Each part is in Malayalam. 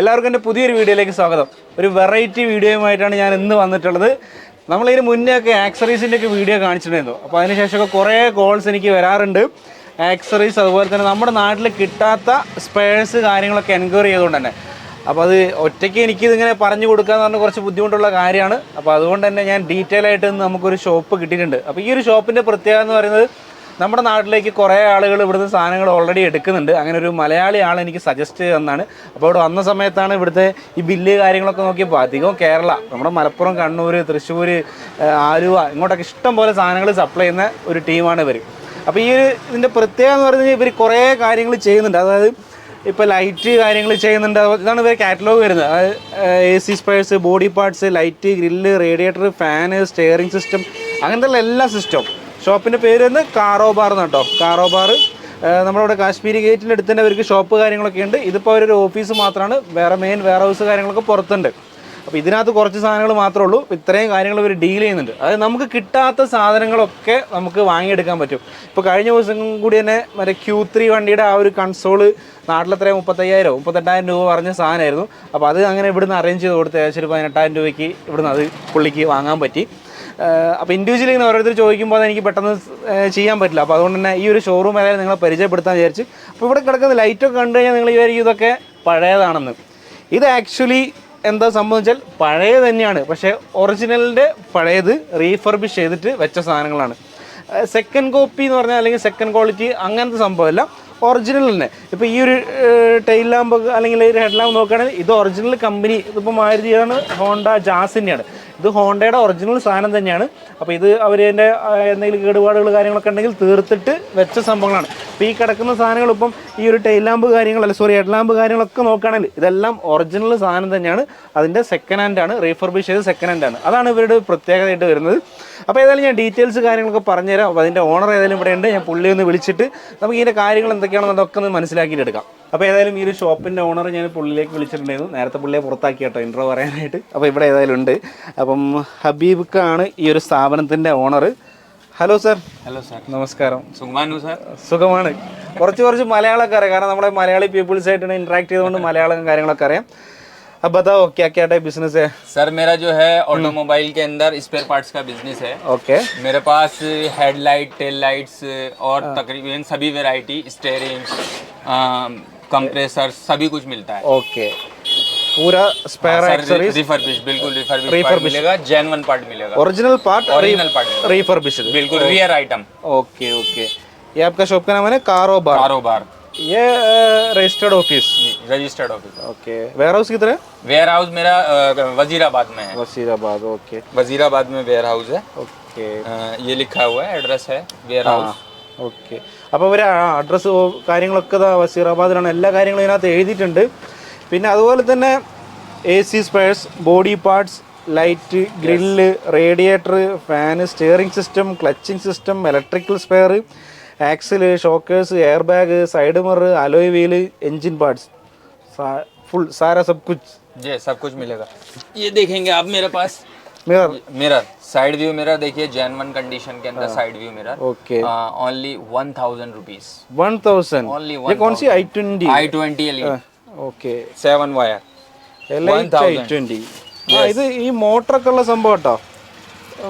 എല്ലാവർക്കും എന്റെ പുതിയൊരു വീഡിയോയിലേക്ക് സ്വാഗതം. ഒരു വെറൈറ്റി വീഡിയോയുമായിട്ടാണ് ഞാൻ ഇന്ന് വന്നിട്ടുള്ളത്. നമ്മളിതിന് മുന്നേ ഒക്കെ ആക്സറീസിന്റെ ഒക്കെ വീഡിയോ കാണിച്ചിട്ടുണ്ടായിരുന്നു. അപ്പോൾ അതിനുശേഷമൊക്കെ കുറേ കോൾസ് എനിക്ക് വരാറുണ്ട്. ആക്സറീസ് അതുപോലെ തന്നെ നമ്മുടെ നാട്ടിൽ കിട്ടാത്ത സ്പെയർസ് കാര്യങ്ങളൊക്കെ എൻക്വയറി ചെയ്തുകൊണ്ട് തന്നെ. അപ്പോൾ അത് ഒറ്റയ്ക്ക് എനിക്കിതിങ്ങനെ പറഞ്ഞു കൊടുക്കുക എന്ന് പറഞ്ഞാൽ കുറച്ച് ബുദ്ധിമുട്ടുള്ള കാര്യമാണ്. അപ്പോൾ അതുകൊണ്ട് തന്നെ ഞാൻ ഡീറ്റെയിൽ ആയിട്ട് നമുക്കൊരു ഷോപ്പ് കിട്ടിയിട്ടുണ്ട്. അപ്പോൾ ഈ ഒരു ഷോപ്പിന്റെ പ്രത്യേകത എന്ന് പറയുന്നത് നമ്മുടെ നാട്ടിലേക്ക് കുറേ ആളുകൾ ഇവിടുത്തെ സാധനങ്ങൾ ഓൾറെഡി എടുക്കുന്നുണ്ട്. അങ്ങനെ ഒരു മലയാളി ആൾ എനിക്ക് സജസ്റ്റ് തന്നാണ്. അപ്പോൾ ഇവിടെ വന്ന സമയത്താണ് ഇവിടുത്തെ ഈ ബില്ല് കാര്യങ്ങളൊക്കെ നോക്കിയപ്പോൾ അധികം കേരള നമ്മുടെ മലപ്പുറം കണ്ണൂർ തൃശ്ശൂർ ആലുവ ഇങ്ങോട്ടൊക്കെ ഇഷ്ടം പോലെ സാധനങ്ങൾ സപ്ലൈ ചെയ്യുന്ന ഒരു ടീമാണ് ഇവർ അപ്പോൾ ഈ ഒരു ഇതിന്റെ പ്രത്യേകത എന്ന് പറഞ്ഞാൽ ഇവർ കുറേ കാര്യങ്ങൾ ചെയ്യുന്നുണ്ട്. അതായത് ഇപ്പോൾ ലൈറ്റ് കാര്യങ്ങൾ ചെയ്യുന്നുണ്ട്. ഇതാണ് ഇവർ കാറ്റലോഗ് വരുന്നത്. അതായത് A C spares body parts light grill radiator fan steering system അങ്ങനത്തെ എല്ലാ സിസ്റ്റവും ഷോപ്പിന്റെ പേര് തന്നെ കാറോബാർ എന്നാണ് കേട്ടോ കാറോബാർ നമ്മളവിടെ കാശ്മീരി ഗേറ്റിന്റെ അടുത്ത് തന്നെ അവർക്ക് ഷോപ്പ് കാര്യങ്ങളൊക്കെ ഉണ്ട്. ഇതിപ്പോൾ അവരൊരു ഓഫീസ് മാത്രമാണ് വേറെ മെയിൻ വെയർ ഹൗസ് കാര്യങ്ങളൊക്കെ പുറത്തുണ്ട്. അപ്പോൾ ഇതിനകത്ത് കുറച്ച് സാധനങ്ങൾ മാത്രമേ ഉള്ളൂ. ഇത്രയും കാര്യങ്ങൾ ഇവർ ഡീൽ ചെയ്യുന്നുണ്ട്. അതായത് നമുക്ക് കിട്ടാത്ത സാധനങ്ങളൊക്കെ നമുക്ക് വാങ്ങിയെടുക്കാൻ പറ്റും. ഇപ്പോൾ കഴിഞ്ഞ ദിവസം കൂടി തന്നെ മറ്റേ ക്യൂ ത്രീ വണ്ടിയുടെ ആ ഒരു കൺസോൾ നാട്ടിലെത്രയും? മുപ്പത്തയ്യായിരം മുപ്പത്തെട്ടായിരം രൂപ പറഞ്ഞ സാധനമായിരുന്നു. അപ്പോൾ അത് അങ്ങനെ ഇവിടുന്ന് അറേഞ്ച് ചെയ്ത് കൊടുത്ത് ഏകദേശം ഒരു പതിനെട്ടായിരം രൂപയ്ക്ക് ഇവിടുന്ന് അത് പുള്ളിക്ക് വാങ്ങാൻ പറ്റി. അപ്പോൾ ഇൻഡിവിജ്വലി ഓരോരുത്തർ ചോദിക്കുമ്പോൾ അത് എനിക്ക് പെട്ടെന്ന് ചെയ്യാൻ പറ്റില്ല. അപ്പോൾ അതുകൊണ്ട് തന്നെ ഈ ഒരു ഷോറൂം ഏതായാലും നിങ്ങളെ പരിചയപ്പെടുത്താൻ വിചാരിച്ച്. അപ്പോൾ ഇവിടെ കിടക്കുന്ന ലൈറ്റൊക്കെ കണ്ടു കഴിഞ്ഞാൽ നിങ്ങൾ വിചാരിക്കും ഇതൊക്കെ പഴയതാണെന്ന്. ഇത് ആക്ച്വലി എന്താ സംഭവിച്ചാൽ പഴയ തന്നെയാണ്. പക്ഷേ ഒറിജിനലിന്റെ പഴയത് റീഫർബിഷ് ചെയ്തിട്ട് വെച്ച സാധനങ്ങളാണ്. സെക്കൻഡ് കോപ്പി എന്ന് പറഞ്ഞാൽ അല്ലെങ്കിൽ സെക്കൻഡ് ക്വാളിറ്റി അങ്ങനത്തെ സംഭവമല്ല. ഒറിജിനൽ തന്നെ. ഇപ്പോൾ ഈ ഒരു ടൈൽ ലാമ്പ് അല്ലെങ്കിൽ ഒരു ഹെഡ് ലാമ്പ് നോക്കുകയാണെങ്കിൽ ഇത് ഒറിജിനൽ കമ്പനി ഇതിപ്പോൾ മാരുതിയാണ് ഹോണ്ട ജാസിന്റെയാണ് ഇത് ഹോണ്ടയുടെ ഒറിജിനൽ സാധനം തന്നെയാണ്. അപ്പോൾ ഇത് അവർ എന്റെ എന്തെങ്കിലും കേടുപാടുകൾ കാര്യങ്ങളൊക്കെ ഉണ്ടെങ്കിൽ തീർത്തിട്ട് വെച്ച സംഭവങ്ങളാണ്. അപ്പോൾ ഈ കിടക്കുന്ന സാധനങ്ങൾ ഇപ്പം ഈ ഒരു ടൈൽ ലാമ്പ് കാര്യങ്ങളല്ല സോറി ഹെഡ് ലാമ്പ് കാര്യങ്ങളൊക്കെ നോക്കുകയാണെങ്കിൽ ഇതെല്ലാം ഒറിജിനൽ സാധനം തന്നെയാണ്. അതിന്റെ സെക്കൻഡ് ഹാൻഡ് ആണ് റീഫർബിഷ് ചെയ്ത് സെക്കൻഡ് ഹാൻഡ് ആണ്. അതാണ് ഇവരുടെ പ്രത്യേകതയായിട്ട് വരുന്നത്. അപ്പോൾ ഏതായാലും ഞാൻ ഡീറ്റെയിൽസ് കാര്യങ്ങളൊക്കെ പറഞ്ഞുതരാം. അപ്പോൾ അതിന്റെ ഓണർ ഏതായാലും ഇവിടെ ഉണ്ട്. ഞാൻ പുള്ളി ഒന്ന് വിളിച്ചിട്ട് നമുക്ക് ഇതിന്റെ കാര്യങ്ങൾ എന്തൊക്കെയാണെന്നതൊക്കെ ഒന്ന് മനസ്സിലാക്കിയിട്ട് എടുക്കാം. അപ്പോൾ ഏതായാലും ഈ ഒരു ഷോപ്പിൻ്റെ ഓണർ ഞാൻ പുള്ളിയിലേക്ക് വിളിച്ചിട്ടുണ്ടായിരുന്നു നേരത്തെ പുള്ളിയെ പുറത്താക്കി കേട്ടോ ഇൻട്രോ പറയാനായിട്ട് അപ്പോൾ ഇവിടെ ഏതായാലും ഉണ്ട് അപ്പം ഹബീബ്ക്കാണ് ഈ ഒരു സ്ഥാപനത്തിൻ്റെ owner hello sir hello sir നമസ്കാരം सुगमानु सर സുഖമാണ് കുറച്ച് കുറച്ച് മലയാളമൊക്കെ അറിയാം കാരണം നമ്മുടെ മലയാളി പീപ്പിൾസ് ആയിട്ട് ഇന്ററാക്ട് ചെയ്തുകൊണ്ട് മലയാളം കാര്യങ്ങളൊക്കെ അറിയാം अब बताओ क्या क्या टाइप बिजनेस है सर मेरा जो है ऑटोमोबाइल के अंदर स्पेयर पार्ट्स का बिजनेस है ओके मेरे पास हेडलाइट टेल लाइट्स और तकरीबन सभी वैरायटी स्टेयरिंग कंप्रेसर सभी कुछ मिलता है। ओके पूरा स्पेयर एक्सेसरीज रिफर्बिश बिल्कुल रिफर्बिश मिलेगा जेन्युइन पार्ट मिलेगा। Original part original part refurbish बिल्कुल रियर आइटम ओके ओके ये आपका शॉप का नाम है कारोबार कारोबार ये registered office registered office okay warehouse किधर है? वेयर हाउस मेरा वजीराबाद में है। वजीराबाद ओके वजीराबाद में वेयर हाउस है ओके ये लिखा हुआ है एड्रेस है वेयर हाउस ओके അപ്പോൾ ഇവർ അഡ്രസ്സ് കാര്യങ്ങളൊക്കെ ഇതാ വസീറാബാദിലാണ് എല്ലാ കാര്യങ്ങളും ഇതിനകത്ത് എഴുതിയിട്ടുണ്ട് പിന്നെ അതുപോലെ തന്നെ A C spares body parts light grill radiator fan steering system clutching system electrical spare axle shockers air bag side mirror alloy wheel engine parts full സാര സബ് കുച്ച് जी सब कुछ मिलेगा ये देखेंगे आप मेरे पास mirror mirror side view mirror देखिए जैन वन कंडीशन के अंदर side view mirror okay only one thousand rupees one thousand Only ये कौन सी I twenty I twenty L okay seven wire L I twenty ആ ഇത് ഈ മോട്ടറൊക്കെ ഉള്ള സംഭവം കേട്ടോ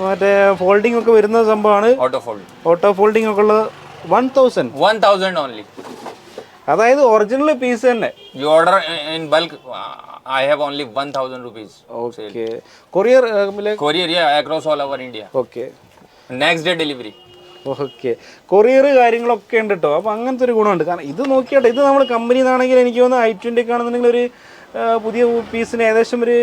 മറ്റേ ഫോൾഡിംഗ് ഒക്കെ വരുന്ന സംഭവമാണ് ऑटो फोल्ड ഓട്ടോ ഫോൾഡിംഗ് ഒക്കെ ഉള്ളത് one thousand one thousand only അതായത് ഒറിജിനൽ പീസ് തന്നെ you order I have only 1000 rupees. Okay. Sale. Courier uh, like? Courier, yeah, across all over India. Okay. Next day delivery. Okay courier കാര്യങ്ങളൊക്കെ ഉണ്ട് കേട്ടോ അപ്പോൾ അങ്ങനത്തെ ഒരു ഗുണമുണ്ട് കാരണം ഇത് നോക്കിയാട്ടെ ഇത് നമ്മുടെ കമ്പനിന്നാണെങ്കിൽ എനിക്ക് തോന്നുന്നു ഐ ട്വന്റി കാണുന്നുണ്ടെങ്കിൽ ഒരു പുതിയ പീസിന് ഏകദേശം ഒരു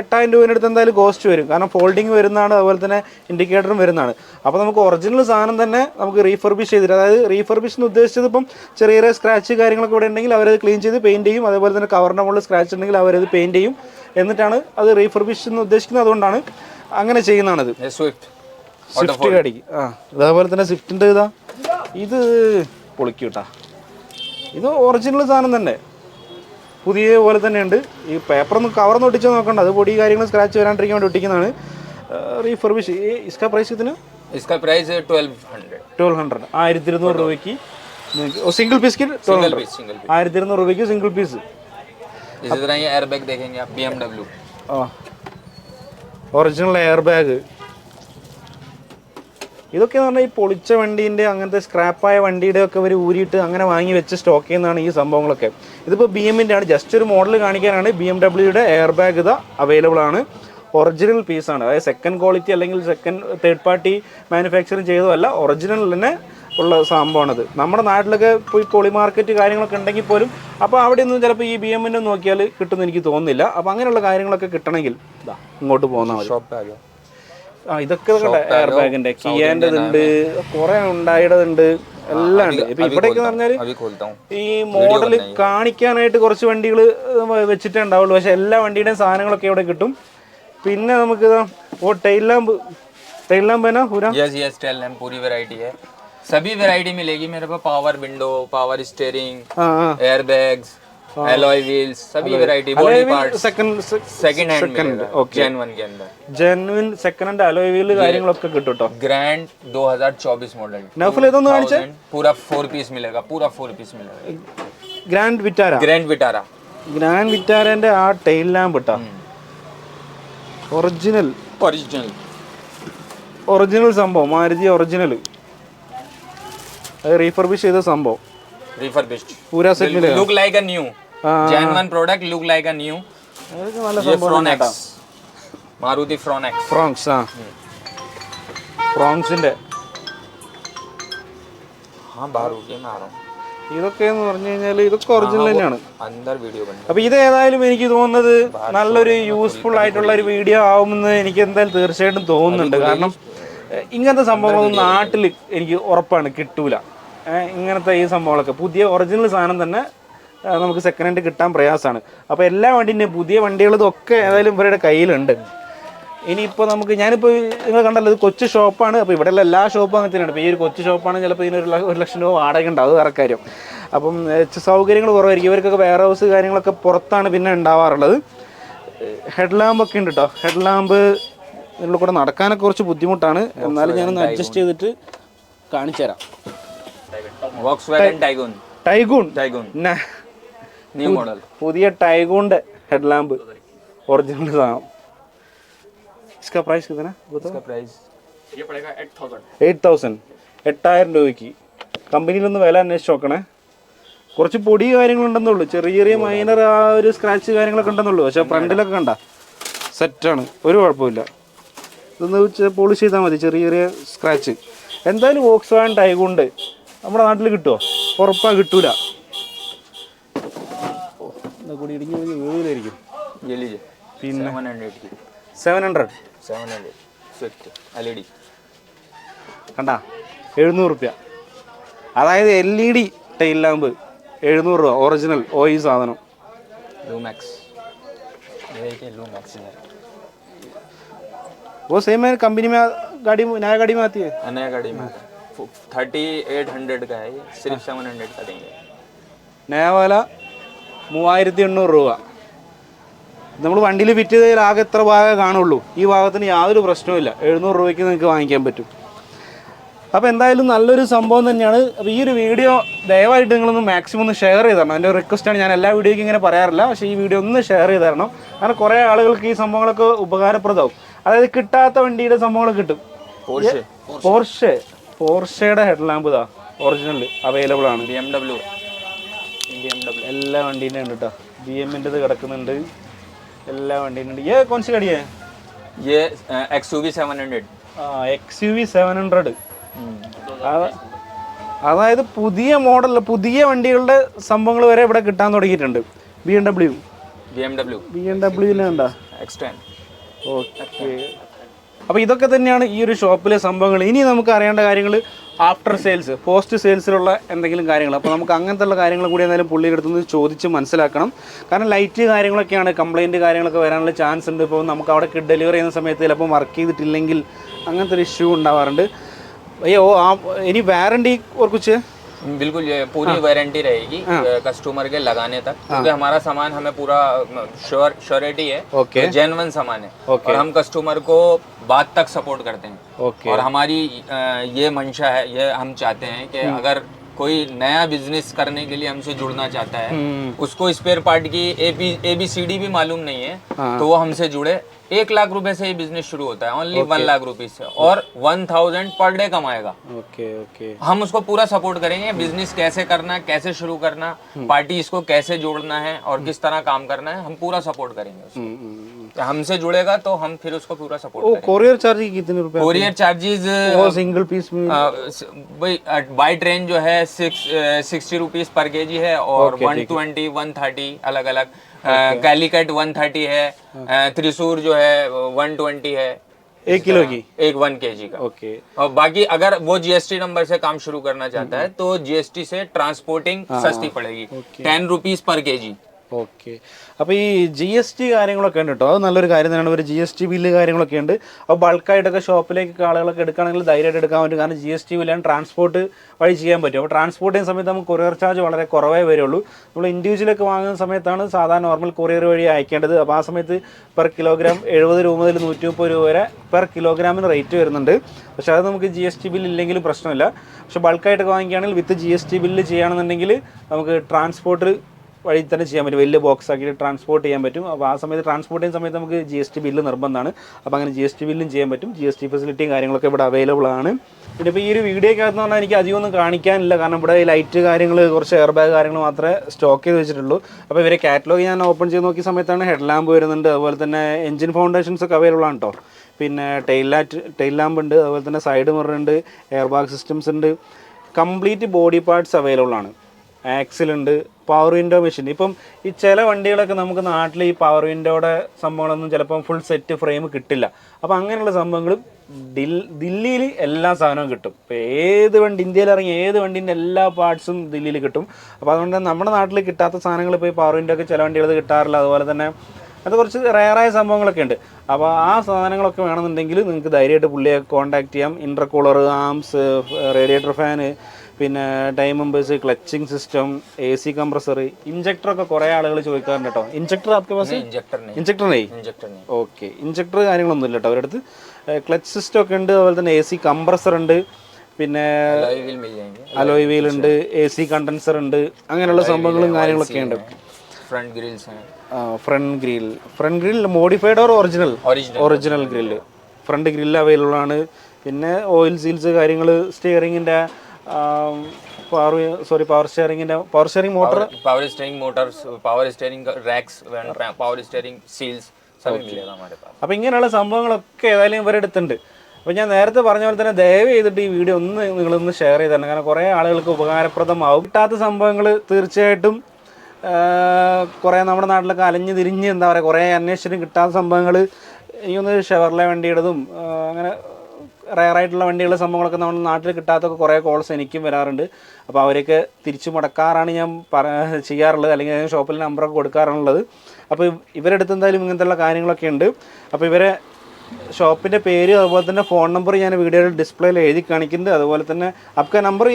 എട്ടായിരം രൂപേന്റെ അടുത്ത് എന്തായാലും കോസ്റ്റ് വരും. കാരണം ഫോൾഡിങ് വരുന്നതാണ് അതുപോലെ തന്നെ ഇൻഡിക്കേറ്ററും വരുന്നതാണ്. അപ്പോൾ നമുക്ക് ഒറിജിനൽ സാധനം തന്നെ നമുക്ക് റീഫർബിഷ് ചെയ്തിട്ട് അതായത് റീഫർബിഷ് എന്ന് ഉദ്ദേശിച്ചത് ഇപ്പം ചെറിയ ചെറിയ സ്ക്രാച്ച് കാര്യങ്ങളൊക്കെ ഇവിടെ ഉണ്ടെങ്കിൽ അവരത് ക്ലീൻ ചെയ്ത് പെയിന്റ് ചെയ്യും. അതുപോലെ തന്നെ കവറിന്റെ മുകളിൽ സ്ക്രാച്ച് ഉണ്ടെങ്കിൽ അവരത് പെയിന്റ് ചെയ്യും. എന്നിട്ടാണ് അത് റീഫർബിഷ് എന്ന് ഉദ്ദേശിക്കുന്നത്. അതുകൊണ്ടാണ് അങ്ങനെ ചെയ്യുന്നതാണത്. സ്വിഫ്റ്റ് സ്വിഫ്റ്റ് ഗാഡിക്ക് ആ അതേപോലെ തന്നെ സ്വിഫ്റ്റിന്റെ ഇതാ. ഇത് പൊളിക്കൂട്ടാ. ഇത് ഒറിജിനൽ സാധനം തന്നെ. പുതിയ പോലെ തന്നെയുണ്ട് ഈ പേപ്പറൊന്ന് കവറൊന്നും ഒട്ടിച്ച് നോക്കണ്ട അത് പൊടി കാര്യങ്ങൾ സ്ക്രാച്ച് വരാണ്ടിരിക്കാൻ വേണ്ടി ഒട്ടിക്കുന്നതാണ് റീഫർബിഷ് ഇസ്കാ പ്രൈസ് ഇതിന് इसका प्राइस है ट्वेल्व हंड्रेड ട്വൽവ് ഹൺഡ്രഡ് ആയിരത്തി ഇരുന്നൂറ് രൂപയ്ക്ക് single piece twelve single hundred piece single ആയിരത്തി ഇരുന്നൂറ് രൂപയ്ക്ക് സിംഗിൾ പീസ് इसी तरह ये एयरबैग देखेंगे आप BMW ആ ഒറിജിനൽ എയർ ബാഗ് ഇതൊക്കെ എന്ന് പറഞ്ഞാൽ ഈ പൊളിച്ച വണ്ടീന്റെ അങ്ങനത്തെ സ്ക്രാപ്പായ വണ്ടിയുടെ ഒക്കെ ഇവർ ഊരിയിട്ട് അങ്ങനെ വാങ്ങി വെച്ച് സ്റ്റോക്ക് ചെയ്യുന്നതാണ് ഈ സംഭവങ്ങളൊക്കെ. ഇതിപ്പോൾ ബി എമ്മിന്റെ ആണ് ജസ്റ്റ് ഒരു മോഡൽ കാണിക്കാനാണ് ബി എം ഡബ്ല്യൂയുടെ എയർ ബാഗ് ഇത് അവൈലബിൾ ആണ്. ഒറിജിനൽ പീസാണ് അതായത് സെക്കൻഡ് ക്വാളിറ്റി അല്ലെങ്കിൽ സെക്കൻഡ് തേർഡ് പാർട്ടി മാനുഫാക്ചറിങ് ചെയ്തതല്ല ഒറിജിനൽ തന്നെ ഉള്ള സംഭവമാണത്. നമ്മുടെ നാട്ടിലൊക്കെ പോയി പൊളി മാർക്കറ്റ് കാര്യങ്ങളൊക്കെ ഉണ്ടെങ്കിൽ പോലും അപ്പോൾ അവിടെ ഒന്നും ചിലപ്പോൾ ഈ ബി എമ്മിന്റെ നോക്കിയാൽ കിട്ടുമെന്ന് എനിക്ക് തോന്നുന്നില്ല. അപ്പോൾ അങ്ങനെയുള്ള കാര്യങ്ങളൊക്കെ കിട്ടണമെങ്കിൽ ഇങ്ങോട്ട് പോകുന്ന ഷോപ്പ് ബാഗ് ആ ഇതൊക്കെ എയർ ബാഗിന്റെ കിയാൻ്റെ ഉണ്ട് കുറെ ഉണ്ടായിടതുണ്ട് എല്ലാം ഉണ്ട് ഇപ്പൊ ഇവിടേക്ക് പറഞ്ഞാൽ अभी खोलता हूँ ഈ മോഡൽ കാണിക്കാനായിട്ട് കുറച്ച് വണ്ടികൾ വെച്ചിട്ടേ ഉണ്ടാവുള്ളൂ പക്ഷെ എല്ലാ വണ്ടിയുടെയും സാധനങ്ങളൊക്കെ ഇവിടെ കിട്ടും പിന്നെ നമുക്ക് ഇതാ ഓ ടൈൽ ലാമ്പ് ടൈൽ ലാമ്പ് എന്നാ പൂര यस यस टेल लैम्प पूरी वैरायटी है सभी वैरायटी मिलेगी मेरे पास पावर विंडो पावर स्टीयरिंग ആ ആ air bags Ah. Alloy wheels सभी variety body parts second second hand Second, okay. Genuine के अंदर genuine second hand alloy wheel കാര്യങ്ങളൊക്കെ കിട്ടും ട്ടോ ग्रैंड 2024 मॉडल നൗഫൽ ഇതൊന്ന് കാണിച്ചേ? पूरा फोर पीस मिलेगा पूरा फोर पीस मिलेगा. Grand Vitara Grand Vitara Grand വിറ്റാരന്റെ ആ ടെയിൽ ലാമ്പ് ഇട്ടാ. ഒറിജിനൽ ओरिजिनल ഒറിജിനൽ സംഭവം മാരുതി ഒറിജിനൽ അത് റീഫർബിഷ് ചെയ്ത സംഭവം. Refurbished. പൂരാ set look like a new हाँ। Genuine product look like a new അതൊക്കെ നല്ല ये സംഭവം फ्रोनेक्स मारुति फ्रोनेक्स ഫ്രോങ്സ് ആ ഫ്രോങ്സിന്റെ हाँ बाहर होके मैं आ रहा हूँ ഇതൊക്കെ എന്ന് പറഞ്ഞു കഴിഞ്ഞാൽ ഇതൊക്കെ ഒറിജിനൽ തന്നെയാണ് अंदर वीडियो बन അപ്പൊ ഇത് ഏതായാലും എനിക്ക് തോന്നുന്നത് നല്ലൊരു യൂസ്ഫുൾ ആയിട്ടുള്ള ഒരു വീഡിയോ ആവുമെന്ന് എനിക്ക് എന്തായാലും തീർച്ചയായിട്ടും തോന്നുന്നുണ്ട് കാരണം എഹ്, ഇങ്ങനത്തെ സംഭവങ്ങളൊന്നും നാട്ടിൽ എനിക്ക് ഉറപ്പാണ് കിട്ടൂല ഏഹ്, ഇങ്ങനത്തെ ഈ സംഭവങ്ങളൊക്കെ പുതിയ ഒറിജിനൽ സാധനം തന്നെ ഏഹ്, നമുക്ക് സെക്കൻഡ് ഹാൻഡ് കിട്ടാൻ പ്രയാസമാണ് അപ്പോൾ എല്ലാ വണ്ടിന്റെ പുതിയ വണ്ടികളതൊക്കെ ഏതായാലും ഇവരുടെ കയ്യിലുണ്ട്. ഇനിയിപ്പോൾ നമുക്ക് ഞാനിപ്പോൾ നിങ്ങൾ കണ്ടല്ലോ ഇത് കൊച്ചു ഷോപ്പാണ്. അപ്പോൾ ഇവിടെയുള്ള എല്ലാ ഷോപ്പും അങ്ങനെ തന്നെയാണ്. ഇപ്പോൾ ഈ ഒരു കൊച്ചു ഷോപ്പാണ് ചിലപ്പോൾ ഇതിന് ഒരു ലക്ഷം രൂപ വാടക ഉണ്ടാവും അത് വേറെ കാര്യം. അപ്പം സൗകര്യങ്ങൾ കുറവായിരിക്കും. ഇവർക്കൊക്കെ വെയർ ഹൗസ് കാര്യങ്ങളൊക്കെ പുറത്താണ് പിന്നെ ഉണ്ടാവാറുള്ളത്. ഹെഡ് ലാമ്പൊക്കെ ഉണ്ട് കേട്ടോ ഹെഡ് ലാമ്പ് ഇതിനുള്ള കൂടെ നടക്കാനൊക്കെ കുറച്ച് ബുദ്ധിമുട്ടാണ്. എന്നാലും ഞാനൊന്ന് അഡ്ജസ്റ്റ് ചെയ്തിട്ട് കാണിച്ചു തരാം ടൈഗൂൺ ടൈഗൂൺ टाइगून ന- न्यू मॉडल പുതിയ ടൈഗൂണിൻ്റെ ഹെഡ് ലാമ്പ് ഒറിജിനൽ സാധനം इसका प्राइस कितना है बताओ इसका प्राइस എയ്റ്റ് തൗസൻഡ് എട്ടായിരം രൂപയ്ക്ക് കമ്പനിയിലൊന്ന് വില അന്വേഷിച്ച് നോക്കണേ കുറച്ച് പൊടി കാര്യങ്ങളുണ്ടെന്നുള്ളൂ ചെറിയ ചെറിയ മൈനർ ആ ഒരു സ്ക്രാച്ച് കാര്യങ്ങളൊക്കെ ഉണ്ടെന്നുള്ളൂ പക്ഷെ ഫ്രണ്ടിലൊക്കെ കണ്ട സെറ്റാണ് ഒരു കുഴപ്പമില്ല ഇതൊന്ന് പോളിഷ് ചെയ്താൽ മതി ചെറിയ ചെറിയ സ്ക്രാച്ച് എന്തായാലും വോക്സ് വാൻ ടൈഗുണ്ട് നമ്മുടെ നാട്ടിൽ കിട്ടുമോ ഉറപ്പാ കിട്ടൂല ഓ, എന്നാ കൂടി ഇടിഞ്ഞ് പോയി വീഴിലായിരിക്കും ये लीजिए പിന്നെ सेवन हंड्रेड की seven hundred seven hundred Swift LED കണ്ട എഴുന്നൂറ് റുപ്യ അതായത് L E D tile lamp എഴുന്നൂറ് രൂപ ഒറിജിനൽ ഓ ഈ സാധനം लूमैक्स ये देखिए लूमैक्स इधर वो सेम है कंपनी में गाड़ी में नया गाड़ी में आती है नया गाड़ी में थर्टी एट हंड्रेड का है ये सिर्फ सेवन हंड्रेड का देंगे നയ വില മൂവായിരത്തി എണ്ണൂറ് രൂപ. നമ്മൾ വണ്ടിയിൽ ഫിറ്റ് ചെയ്താൽ ആകെ എത്ര ഭാഗമേ കാണുള്ളൂ. ഈ ഭാഗത്തിന് യാതൊരു പ്രശ്നവുമില്ല എഴുന്നൂറ് രൂപയ്ക്ക് നിങ്ങൾക്ക് വാങ്ങിക്കാൻ പറ്റും. അപ്പോൾ എന്തായാലും നല്ലൊരു സംഭവം തന്നെയാണ്. അപ്പോൾ ഈ ഒരു വീഡിയോ ദയവായിട്ട് നിങ്ങളൊന്ന് മാക്സിമം ഒന്ന് ഷെയർ ചെയ്ത് തരണം എന്റെ റിക്വസ്റ്റാണ് ഞാൻ എല്ലാ വീഡിയോയ്ക്കും ഇങ്ങനെ പറയാറില്ല. പക്ഷേ ഈ വീഡിയോ ഒന്ന് ഷെയർ ചെയ്ത് തരണം. കാരണം കുറേ ആളുകൾക്ക് ഈ സംഭവങ്ങളൊക്കെ ഉപകാരപ്രദമാവും. അതായത് കിട്ടാത്ത വണ്ടിയുടെ സംഭവങ്ങൾ കിട്ടും. പോർഷെ പോർഷയുടെ ഹെഡ് ലാമ്പ് ഇതാ. ഒറിജിനൽ അവൈലബിൾ ആണ്. B M W MW B MW എല്ലാ വണ്ടീൻ്റെ ഉണ്ട് കേട്ടോ ബി എമ്മിൻ്റെത് കിടക്കുന്നുണ്ട് എല്ലാ വണ്ടീൻ്റെ ഉണ്ട് ഏ കോൺസി കടിയേ ये एक्स यू सेवन हंड्रेड ആ X U V seven hundred അതായത് പുതിയ മോഡൽ പുതിയ വണ്ടികളുടെ സംഭവങ്ങൾ വരെ ഇവിടെ കിട്ടാൻ തുടങ്ങിയിട്ടുണ്ട് B M W B M W B M ഡബ്ല്യൂവിനെ ഉണ്ടോ एक्स टेन ഓക്കെ അപ്പോൾ ഇതൊക്കെ തന്നെയാണ് ഈ ഒരു ഷോപ്പിലെ സംഭവങ്ങൾ ഇനി നമുക്ക് അറിയേണ്ട കാര്യങ്ങൾ ആഫ്റ്റർ സെയിൽസ് പോസ്റ്റ് സെയിൽസിലുള്ള എന്തെങ്കിലും കാര്യങ്ങൾ. അപ്പോൾ നമുക്ക് അങ്ങനത്തെ ഉള്ള കാര്യങ്ങൾ കൂടി എന്തായാലും പുള്ളിയുടെ അടുത്ത് നിന്ന് ചോദിച്ച് മനസ്സിലാക്കണം. കാരണം ലൈറ്റ് കാര്യങ്ങളൊക്കെയാണ് കംപ്ലയിന്റ് കാര്യങ്ങളൊക്കെ വരാനുള്ള ചാൻസ് ഉണ്ട്. ഇപ്പോൾ നമുക്ക് അവിടെ ഡെലിവറി ചെയ്യുന്ന സമയത്ത് ചിലപ്പോൾ വർക്ക് ചെയ്തിട്ടില്ലെങ്കിൽ അങ്ങനത്തെ ഒരു ഇഷ്യൂ ഉണ്ടാവാറുണ്ട്. അയ്യോ ആ ഇനി വാറണ്ടി ഓർക്കുച്ച്? बिल्कुल पूरी वारंटी रहेगी हाँ। कस्टमर के लगाने तक क्योंकि हमारा सामान हमें पूरा श्योर श्योरिटी है ओके। जेनवन सामान है। और हम कस्टमर को बात तक सपोर्ट करते हैं। ओके। और हमारी ये मंशा है ये हम चाहते हैं कि अगर कोई नया बिज़नेस करने के लिए हमसे जुड़ना चाहता है हम्म, उसको स्पेयर पार्ट की ए बी सी डी भी मालूम नहीं है हाँ। तो वो हमसे जुड़े एक लाख रुपए से ही बिज़नेस शुरू होता है ओनली वन लाख रुपीज़ से और वन थाउज़ेंड पर डे कमाएगा। ओके ओके हम उसको पूरा सपोर्ट करेंगे बिज़नेस कैसे करना है कैसे शुरू करना पार्टी इसको कैसे जोड़ना है और किस तरह काम करना है हम पूरा सपोर्ट करेंगे तो हमसे जुड़ेगा तो हम फिर उसको पूरा सपोर्ट कोरियर चार्जेज कितने रुपए कोरियर चार्जेज सिंगल पीस में बाई ट्रेन जो है सिक्स सिक्सटी रुपीज़ पर के जी है और वन ट्वेंटी वन थर्टी अलग अलग कैलिकट वन थर्टी है त्रिशूर जो है वन ट्वेंटी है। एक किलो की? एक वन के जी का। ओके और बाकी अगर वो जीएसटी नंबर से काम शुरू करना चाहता है तो जीएसटी से ट्रांसपोर्टिंग सस्ती पड़ेगी। टेन रुपीज़ पर के जी ഓക്കെ. അപ്പോൾ ഈ ജി എസ് ടി കാര്യങ്ങളൊക്കെ ഉണ്ട് കേട്ടോ അത് നല്ലൊരു കാര്യം തന്നെയാണ്. ഒരു ജി എസ് ടി ബില്ല് കാര്യങ്ങളൊക്കെ ഉണ്ട്. അപ്പോൾ ബൾക്കായിട്ടൊക്കെ ഷോപ്പിലേക്ക് ആളുകളൊക്കെ എടുക്കുകയാണെങ്കിൽ ധൈര്യമായിട്ട് എടുക്കാൻ പറ്റും. കാരണം ജി എസ് ടി ബില്ലാണ് ട്രാൻസ്പോർട്ട് വഴി ചെയ്യാൻ പറ്റും. അപ്പോൾ ട്രാൻസ്പോർട്ട് ചെയ്യുന്ന സമയത്ത് നമുക്ക് കൊറിയർ ചാർജ് വളരെ കുറവേ വരുള്ളൂ. നമ്മൾ ഇൻഡിവിജ്വലൊക്കെ വാങ്ങുന്ന സമയത്താണ് സാധാരണ നോർമൽ കൊറിയർ വഴി അയക്കേണ്ടത്. അപ്പോൾ ആ സമയത്ത് പെർ കിലോഗ്രാം എഴുപത് രൂപ മുതൽ നൂറ്റി മുപ്പത് രൂപ വരെ പെർ കിലോഗ്രാമിന് റേറ്റ് വരുന്നുണ്ട്. പക്ഷേ അത് നമുക്ക് ജി എസ് ടി ബില്ല് ഇല്ലെങ്കിലും പ്രശ്നമില്ല. പക്ഷേ ബൾക്കായിട്ടൊക്കെ വാങ്ങിക്കുകയാണെങ്കിൽ with G S T bill ചെയ്യുകയാണെന്നുണ്ടെങ്കിൽ നമുക്ക് ട്രാൻസ്പോർട്ട് വഴി തന്നെ ചെയ്യാൻ പറ്റും. വലിയ ബോക്സ് ആക്കിയിട്ട് ട്രാൻസ്പോർട്ട് ചെയ്യാൻ പറ്റും. അപ്പോൾ ആ സമയത്ത് ട്രാൻസ്പോർട്ട് ചെയ്യുന്ന സമയത്ത് നമുക്ക് ജി എസ് ടി ബില്ല് നിർബന്ധമാണ്. അപ്പോൾ അങ്ങനെ ജി എസ് ടി ബില്ലും ചെയ്യാൻ പറ്റും. ജി എസ് ടി ഫെസിലിറ്റിയും കാര്യങ്ങളൊക്കെ ഇവിടെ അവൈലബിൾ ആണ്. പിന്നെ ഇപ്പോൾ ഈ ഒരു വീഡിയോക്കകത്ത് പറഞ്ഞാൽ എനിക്ക് അധികം ഒന്നും കാണിക്കാനില്ല. കാരണം ഇവിടെ ലൈറ്റ് കാര്യങ്ങൾ കുറച്ച് എയർ ബാഗ് കാര്യങ്ങൾ മാത്രമേ സ്റ്റോക്ക് ചെയ്ത് വെച്ചിട്ടുള്ളൂ. അപ്പോൾ ഇവരെ കാറ്റലോഗ് ഞാൻ ഓപ്പൺ ചെയ്ത് നോക്കിയ സമയത്താണ് ഹെഡ് ലാമ്പ് വരുന്നുണ്ട്. അതുപോലെ തന്നെ എഞ്ചിൻ ഫൗണ്ടേഷൻസ് ഒക്കെ അവൈലബിൾ ആണ് കേട്ടോ പിന്നെ ടെയിൽ ലാറ്റ് ടെയിൽ ലാമ്പ് ഉണ്ട്. അതുപോലെ തന്നെ സൈഡ് മിറർ ഉണ്ട്. എയർ ബാഗ് സിസ്റ്റംസ് ഉണ്ട്. കംപ്ലീറ്റ് ബോഡി പാർട്സ് അവൈലബിൾ ആണ്. ആക്സിൽ ഉണ്ട് പവർ വിൻഡോ മെഷീൻ ഇപ്പം ഈ ചില വണ്ടികളൊക്കെ നമുക്ക് നാട്ടിൽ ഈ പവർ വിൻഡോയുടെ സംഭവങ്ങളൊന്നും ചിലപ്പം ഫുൾ സെറ്റ് ഫ്രെയിം കിട്ടില്ല. അപ്പോൾ അങ്ങനെയുള്ള സംഭവങ്ങൾ ദിൽ ദില്ലിയിൽ എല്ലാ സാധനവും കിട്ടും. ഇപ്പോൾ ഏത് വണ്ടി ഇന്ത്യയിൽ ഇറങ്ങിയ ഏത് വണ്ടീന്റെ എല്ലാ പാർട്സും ദില്ലിയിൽ കിട്ടും. അപ്പോൾ അതുകൊണ്ട് നമ്മുടെ നാട്ടിൽ കിട്ടാത്ത സാധനങ്ങൾ ഇപ്പോൾ ഈ പവർ വിൻഡോ ഒക്കെ ചില വണ്ടികൾ കിട്ടാറില്ല. അതുപോലെ തന്നെ അത് കുറച്ച് റയറായ സംഭവങ്ങളൊക്കെ ഉണ്ട്. അപ്പോൾ ആ സാധനങ്ങളൊക്കെ വേണമെന്നുണ്ടെങ്കിൽ നിങ്ങൾക്ക് ധൈര്യമായിട്ട് പുള്ളിയെ കോൺടാക്ട് ചെയ്യാം. ഇന്റർകൂളർ ആംസ് റേഡിയേറ്റർ ഫാന് പിന്നെ time members clutching system A C compressor injector ഒക്കെ കുറെ ആളുകൾ ചോദിക്കാറുണ്ട് കേട്ടോ. ഇഞ്ചക്ടർ ആപ്കെ പാസ് ഇഞ്ചക്ടറിനെ ഓക്കെ ഇഞ്ചക്ടർ കാര്യങ്ങളൊന്നും ഇല്ല കേട്ടോ അവരുടെ അടുത്ത് ക്ലച്ച് സിസ്റ്റം ഒക്കെ ഉണ്ട് അതുപോലെ തന്നെ എ സി കംപ്രസർ ഉണ്ട്. പിന്നെ അലോയ് വീൽ ഉണ്ട് എ സി കണ്ടൻസർ ഉണ്ട് അങ്ങനെയുള്ള സംഭവങ്ങളും കാര്യങ്ങളൊക്കെ ഉണ്ട്. Front front grill front grill modified or original original grill front grill available ആണ്. പിന്നെ ഓയിൽ സീൽസ് കാര്യങ്ങൾ സ്റ്റിയറിംഗിന്റെ power sorry power സ്റ്റിയറിങ്ങിൻ്റെ power steering motor power steering motors power steering racks power steering seals सभी मिलेगा हमारे पास അപ്പോൾ ഇങ്ങനെയുള്ള സംഭവങ്ങളൊക്കെ ഏതായാലും ഇവരുടെ അടുത്തുണ്ട് അപ്പോൾ ഞാൻ നേരത്തെ പറഞ്ഞ പോലെ തന്നെ ദയവ് ചെയ്തിട്ട് ഈ വീഡിയോ ഒന്ന് നിങ്ങളൊന്ന് ഷെയർ ചെയ്ത് തരണം കാരണം കുറേ ആളുകൾക്ക് ഉപകാരപ്രദമാവും കിട്ടാത്ത സംഭവങ്ങൾ തീർച്ചയായിട്ടും കുറേ നമ്മുടെ നാട്ടിലൊക്കെ അലഞ്ഞ് തിരിഞ്ഞ് എന്താ പറയുക കുറേ അന്വേഷണം കിട്ടാത്ത സംഭവങ്ങൾ ഈ ഒന്ന് ഷെവർലെ വണ്ടിയുടേതും ആ, അങ്ങനെ റയറായിട്ടുള്ള വണ്ടികളെ സംഭവങ്ങളൊക്കെ നമ്മൾ നാട്ടിൽ കിട്ടാത്തൊക്കെ കുറേ കോൾസ് എനിക്കും വരാറുണ്ട്. അപ്പോൾ അവരൊക്കെ തിരിച്ചു മുടക്കാറാണ് ഞാൻ പറ ചെയ്യാറുള്ളത്. അല്ലെങ്കിൽ ഷോപ്പിൽ നമ്പറൊക്കെ കൊടുക്കാറുള്ളത്. അപ്പോൾ ഇവരെടുത്ത് എന്തായാലും ഇങ്ങനത്തെയുള്ള കാര്യങ്ങളൊക്കെ ഉണ്ട്. അപ്പോൾ ഇവരെ ഷോപ്പിന്റെ പേര് അതുപോലെ തന്നെ ഫോൺ നമ്പർ ഞാൻ വീഡിയോയിൽ ഡിസ്പ്ലേയിൽ എഴുതി കാണിക്കുന്നുണ്ട്. അതുപോലെ തന്നെ അപ്ക number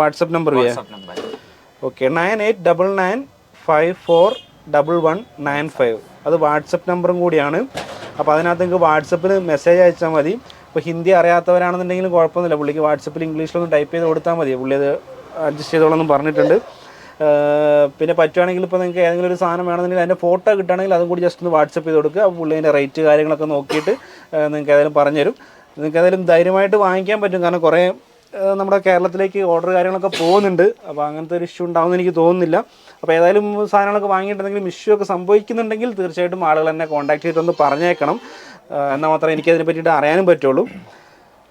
WhatsApp number okay nine eight double nine five four double one nine five അത് വാട്സപ്പ് നമ്പറും കൂടിയാണ്. അപ്പോൾ അതിനകത്ത് നിങ്ങൾക്ക് വാട്സപ്പിൽ മെസ്സേജ് അയച്ചാൽ മതി. ഇപ്പോൾ ഹിന്ദി അറിയാത്തവരാണെന്നുണ്ടെങ്കിലും കുഴപ്പമൊന്നുമില്ല. പുള്ളിക്ക് വാട്സപ്പിൽ ഇംഗ്ലീഷിലൊന്ന് ടൈപ്പ് ചെയ്ത് കൊടുത്താൽ മതി. പുള്ളി അത് അഡ്ജസ്റ്റ് ചെയ്തോളെന്ന് പറഞ്ഞിട്ടുണ്ട്. പിന്നെ പറ്റുവാണെങ്കിൽ ഇപ്പോൾ നിങ്ങൾക്ക് ഏതെങ്കിലും ഒരു സാധനം വേണമെന്നുണ്ടെങ്കിൽ അതിന്റെ ഫോട്ടോ കിട്ടുകയാണെങ്കിൽ അതും കൂടി ജസ്റ്റ് ഒന്ന് വാട്സപ്പ് ചെയ്ത് കൊടുക്കുക. അപ്പോൾ പുള്ളി റേറ്റ് കാര്യങ്ങളൊക്കെ നോക്കിയിട്ട് നിങ്ങൾക്ക് ഏതായാലും പറഞ്ഞുതരും. നിങ്ങൾക്ക് ഏതായാലും ധൈര്യമായിട്ട് വാങ്ങിക്കാൻ പറ്റും. കാരണം കുറേ നമ്മുടെ കേരളത്തിലേക്ക് ഓർഡർ കാര്യങ്ങളൊക്കെ പോകുന്നുണ്ട്. അപ്പോൾ അങ്ങനത്തെ ഒരു ഇഷ്യൂ ഉണ്ടാവുമെന്ന് എനിക്ക് തോന്നുന്നില്ല. അപ്പോൾ ഏതായാലും സാധനങ്ങളൊക്കെ വാങ്ങിയിട്ടുണ്ടെങ്കിൽ ഇഷ്യൂ ഒക്കെ സംഭവിക്കുന്നുണ്ടെങ്കിൽ തീർച്ചയായിട്ടും ആളുകൾ എന്നെ കോൺടാക്ട് ചെയ്തിട്ടൊന്ന് പറഞ്ഞേക്കണം. എന്നാൽ മാത്രമേ എനിക്ക് അതിനെ പറ്റിയിട്ട് അറിയാനും പറ്റുള്ളൂ.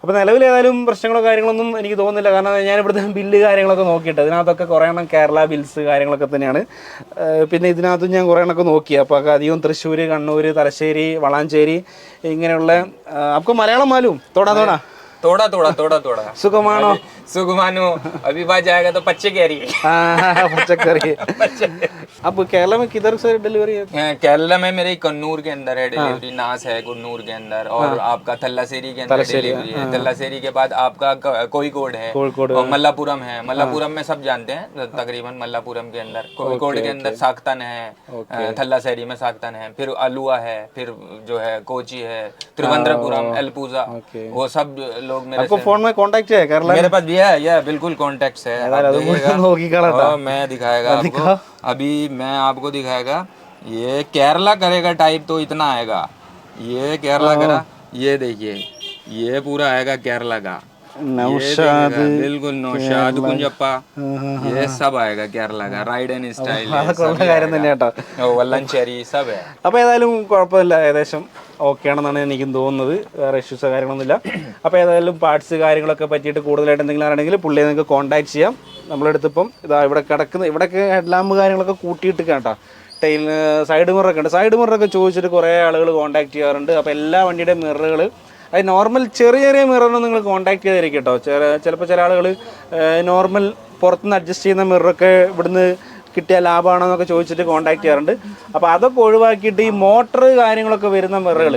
അപ്പോൾ നിലവിൽ ഏതായാലും പ്രശ്നങ്ങളോ കാര്യങ്ങളൊന്നും എനിക്ക് തോന്നുന്നില്ല. കാരണം ഞാൻ ഇവിടുത്തെ ബില്ല് കാര്യങ്ങളൊക്കെ നോക്കിയിട്ട് അതിനകത്തൊക്കെ കുറേ എണ്ണം കേരള ബിൽസ് കാര്യങ്ങളൊക്കെ തന്നെയാണ്. പിന്നെ ഇതിനകത്തും ഞാൻ കുറേ എണ്ണമൊക്കെ നോക്കി. അപ്പോൾ അധികം തൃശ്ശൂർ കണ്ണൂർ തലശ്ശേരി വളാഞ്ചേരി ഇങ്ങനെയുള്ള അപ്പോൾ മലയാളം മാലും. തോടാ തോടാ. थोड़ा थोड़ा थोड़ा थोड़ा सुगमानो सुगमानो अभी बात जाएगा तो पच्चे कह रही है। हाँ, हाँ, हाँ, अब केरला में किधर से डिलीवरी है? केरला में मेरे कन्नूर के अंदर है डिलीवरी नास है कन्नूर के अंदर और आपका थल्लासेरी के अंदर डिलीवरी है। थल्लासेरी के बाद आपका कोई कोड है मल्लापुरम है। मल्लापुरम में सब जानते हैं तो तकरीबन मल्लापुरम के अंदर। कोईकोड के अंदर साख्तन है थल्लासेरी में साख्तन है फिर अलुआ है फिर जो है कोची है त्रिवंद्रपुरम एलपूजा वो सब लोग मेरे आपको फ़ोन में कांटेक्ट है कर मेरे पास भी है या बिल्कुल कांटेक्ट है। होगी था हाँ, मैं दिखाएगा आपको। अभी मैं आपको दिखाएगा। ये केरला करेगा टाइप तो इतना आएगा। ये केरला हाँ। करा। ये देखिए ये पूरा आएगा केरला का। ये देखिएगा, बिल्कुल नौशाद कुंजप्पा ये सब आएगा केरला का राइड एंड स्टाइल അതൊക്കെ ഉള്ള കാര്യം തന്നെ കേട്ടോ वल्लनचेरी सब है അപ്പോൾ ഏതായാലും കുഴപ്പമില്ല ഏകദേശം ഓക്കെ ആണെന്നാണ് എനിക്കും തോന്നുന്നത് വേറെ ഇഷ്യൂസോ കാര്യങ്ങളൊന്നുമില്ല അപ്പോൾ ഏതായാലും പാർട്സ് കാര്യങ്ങളൊക്കെ പറ്റിയിട്ട് കൂടുതലായിട്ട് എന്തെങ്കിലും അറിയണമെങ്കിൽ പുള്ളിയെ നിങ്ങൾക്ക് കോൺടാക്ട് ചെയ്യാം നമ്മളെടുത്ത് ഇപ്പം ഇതാ ഇവിടെ കിടക്കുന്ന ഇവിടെയൊക്കെ ഹെഡ് ലാമ്പ് കാര്യങ്ങളൊക്കെ കൂട്ടിയിട്ട് കേട്ടോ ടൈൽ സൈഡ് മിററൊക്കെ ഉണ്ട് സൈഡ് മിററൊക്കെ ചോദിച്ചിട്ട് കുറേ ആളുകൾ കോൺടാക്ട് ചെയ്യാറുണ്ട് അപ്പോൾ എല്ലാ വണ്ടിയുടെ മിററുകൾ അത് നോർമൽ ചെറിയ ചെറിയ മിററിന് നിങ്ങൾ കോൺടാക്ട് ചെയ്തായിരിക്കും കേട്ടോ ചെറ ചിലപ്പോൾ ചില ആളുകൾ നോർമൽ പുറത്തുനിന്ന് അഡ്ജസ്റ്റ് ചെയ്യുന്ന മിററൊക്കെ ഇവിടുന്ന് കിട്ടിയ ലാഭമാണോ എന്നൊക്കെ ചോദിച്ചിട്ട് കോൺടാക്ട് ചെയ്യാറുണ്ട്. അപ്പോൾ അതൊക്കെ ഒഴിവാക്കിയിട്ട് ഈ മോട്ടർ കാര്യങ്ങളൊക്കെ വരുന്ന മിററുകൾ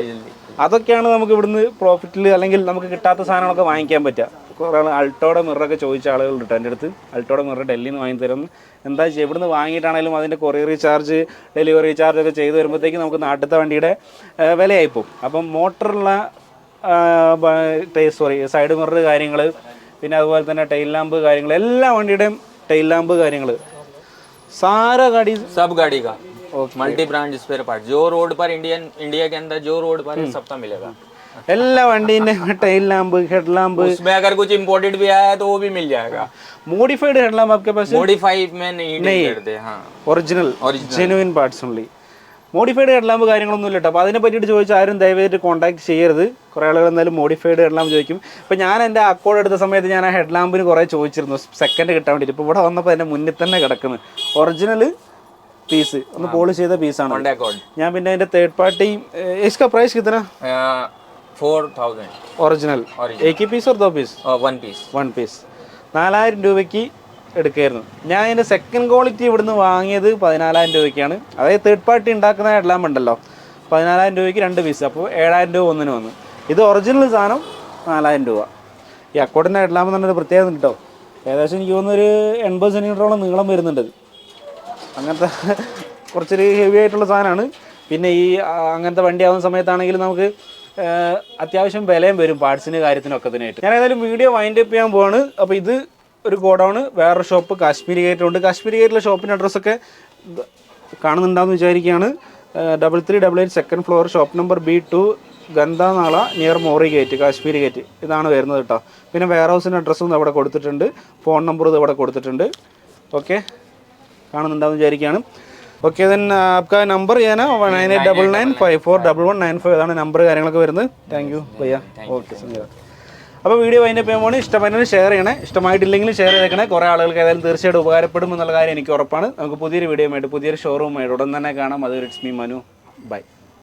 അതൊക്കെയാണ് നമുക്ക് ഇവിടുന്ന് പ്രോഫിറ്റിൽ അല്ലെങ്കിൽ നമുക്ക് കിട്ടാത്ത സാധനങ്ങളൊക്കെ വാങ്ങിക്കാൻ പറ്റുക. കുറേ ആൾ അൾട്ടോയുടെ മിററൊക്കെ ചോദിച്ച ആളുകളുണ്ട് കിട്ടും എന്റെ അടുത്ത്. അൾട്ടോയുടെ മിറർ ഡൽഹിയിൽ നിന്ന് വാങ്ങി തരുന്നു എന്താ വെച്ചാൽ ഇവിടുന്ന് വാങ്ങിയിട്ടാണെങ്കിലും അതിന്റെ കൊറിയർ ചാർജ് ഡെലിവറി ചാർജ് ഒക്കെ ചെയ്ത് വരുമ്പോഴത്തേക്ക് നമുക്ക് നാട്ടിലത്തെ വണ്ടിയുടെ ആ, വിലയായിപ്പോവും അപ്പം മോട്ടറുള്ള സോറി സൈഡ് മിറർ കാര്യങ്ങൾ പിന്നെ അതുപോലെ തന്നെ ടൈൽ ലാമ്പ് കാര്യങ്ങൾ എല്ലാ വണ്ടിയുടെയും ടൈൽ ലാമ്പ് കാര്യങ്ങൾ സാര ഗാഡി सब गाड़ी का मल्टी ब्रांड स्पेयर पार्ट जो रोड पर इंडियन इंडिया के अंदर जो रोड पर है सबका मिलेगा എല്ലാ വണ്ടീൻ്റെ ടൈൽ ലാമ്പ് ഹെഡ് ലാമ്പ് उसमें अगर कुछ इम्पोर्टेड भी आया है तो वो भी मिल जाएगा മോഡിഫൈഡ് ഹെഡ് ലാമ്പ് आपके पास मॉडिफाई में नहीं डील करते हाँ ഒറിജിനൽ ജെനുവിൻ പാർട്സ് ഉള്ളി മോഡിഫൈഡ് ഹെഡ്ലാമ്പ് കാര്യങ്ങളൊന്നും ഇല്ല കേട്ടോ അപ്പോൾ അതിനെ പറ്റിയിട്ട് ചോദിച്ചാൽ ആരും ദയവായിട്ട് കോൺടാക്ട് ചെയ്യരുത്. കുറേ ആളുകൾ എന്തായാലും മോഡിഫൈഡ് ഹെഡ്ലാമ്പ് ചോദിക്കും. അപ്പോൾ ഞാൻ എന്റെ അക്കോഡ് എടുത്ത സമയത്ത് ഞാൻ ആ ഹെഡ്ലാമ്പിന് കുറേ ചോദിച്ചിരുന്നു. സെക്കൻഡ് കിട്ടാൻ വേണ്ടിയിട്ട്. ഇപ്പോൾ ഇവിടെ വന്നപ്പോൾ എന്റെ മുന്നിൽ തന്നെ കിടക്കുന്നു. ഒറിജിനൽ പീസ് ഒന്ന് പോളിഷ് ചെയ്ത പീസാണ് ഞാൻ പിന്നെ അതിന്റെ തേർഡ് പാർട്ടി ഇസ്ക പ്രൈസ് കിത്തന ഒറിജിനൽ എയ്ക്ക് piece or though piece one piece one piece നാലായിരം രൂപയ്ക്ക് എടുക്കായിരുന്നു. ഞാൻ അതിന്റെ സെക്കൻഡ് ക്വാളിറ്റി ഇവിടുന്ന് വാങ്ങിയത് പതിനാലായിരം രൂപയ്ക്കാണ്. അതായത് തേർഡ് പാർട്ടി ഉണ്ടാക്കുന്ന എല്ലാം ഉണ്ടല്ലോ. പതിനാലായിരം രൂപയ്ക്ക് രണ്ട് പീസ് അപ്പോൾ ഏഴായിരം രൂപ ഒന്നിന് വന്നു. ഇത് ഒറിജിനൽ സാധനം നാലായിരം രൂപ. ഈ അക്കോട്ടിന്റെ ഹെഡ്ലാമ്പ് എന്ന് പറഞ്ഞൊരു പ്രത്യേകത കേട്ടോ. ഏകദേശം എനിക്ക് തോന്നുന്നൊരു എൺപത് സെന്റിമീറ്ററോളം നീളം വരുന്നുണ്ട് അങ്ങനത്തെ കുറച്ചൊരു ഹെവി ആയിട്ടുള്ള സാധനമാണ്. പിന്നെ ഈ അങ്ങനത്തെ വണ്ടി ആവുന്ന സമയത്താണെങ്കിൽ നമുക്ക് അത്യാവശ്യം വിലയും വരും പാർട്സിന് കാര്യത്തിനൊക്കെ തന്നെയായിട്ട് ഞാൻ ഏതായാലും വീഡിയോ വൈൻഡ് അപ്പ് ചെയ്യാൻ പോവാണ്. അപ്പോൾ ഇത് ഒരു ഗോഡൗൺ വേറൊരു ഷോപ്പ് കാശ്മീരി ഗേറ്റ് ഉണ്ട്. കാശ്മീരി ഗേറ്റിലെ ഷോപ്പിന്റെ അഡ്രസ്സൊക്കെ കാണുന്നുണ്ടാവുമെന്ന് വിചാരിക്കുകയാണ്. Double three double eight second floor shop number B two ഗന്ധാനാള near Mori gate Kashmiri gate ഇതാണ് വരുന്നത് കേട്ടോ. പിന്നെ വെയർ ഹൗസിന്റെ അഡ്രസ്സും ഇവിടെ കൊടുത്തിട്ടുണ്ട്. ഫോൺ നമ്പറും ഇവിടെ കൊടുത്തിട്ടുണ്ട്. ഓക്കെ കാണുന്നുണ്ടാവും വിചാരിക്കുകയാണ്. ഓക്കെ ദെൻ ആപ്കാ നമ്പർ ചെയ്യാനാ? Nine eight double nine five four double one nine five ഇതാണ് നമ്പർ കാര്യങ്ങളൊക്കെ വരുന്നത്. താങ്ക് യു ഭയ്യ ഓക്കെ അപ്പോൾ വീഡിയോ വൈൻഡപ്പ് പോകണം ഇഷ്ടമായിട്ട് ഷെയർ ചെയ്യണേ. ഇഷ്ടമായിട്ടില്ലെങ്കിലും ഷെയർ ചെയ്തേക്കണേ. കുറേ ആളുകൾക്ക് ഏതായാലും തീർച്ചയായിട്ടും ഉപകാരപ്പെടും എന്നുള്ള കാര്യം എനിക്ക് ഉറപ്പാണ്. നമുക്ക് പുതിയൊരു വീഡിയോ ആയിട്ട് പുതിയൊരു ഷോറൂമായിട്ട് ഉടൻ തന്നെ കാണാം. അതൊരു ഇറ്റ്സ് മീ മനു ബൈ